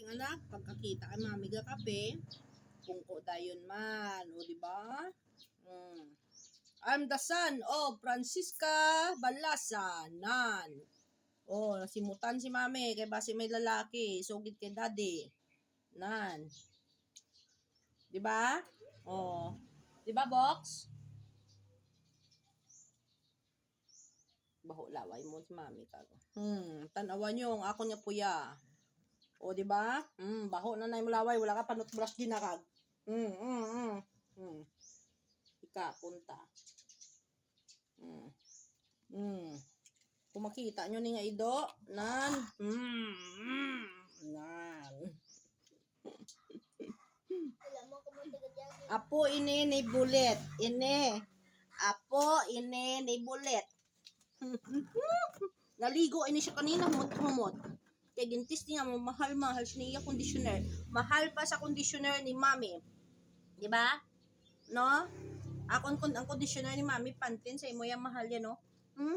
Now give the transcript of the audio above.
aking anak, pagkakita kay mami ga kape, kung ko dayon man, o di ba? Mm. I'm the son of Francisca Balasanan. Oh, nasimutan si mami kay base may lalaki, sugid kay daddy. Nan. Di ba? Oh. Di ba, box? Baho laway mo si mami kago. Hmm, tanawan niyo ang ako niya puya. O, di ba? Hmm, baho na na yung laway, wala ka panot brush ginakag. Hmm, hmm, hmm. Hmm. Ika, punta. Hmm. Hmm. Kung makita nyo ni nga ido, nan. Hmm, hmm. Nan. Apo ini ni bulet. Ini. Apo ini ni bulet. Naligo ini siya kanina humot-humot. Kaya gintis niya mo mahal-mahal siya niya conditioner. Mahal pa sa conditioner ni mami. Di ba? No? Ako ang, conditioner ni mami pantin sa imo yung mahal yan no. An.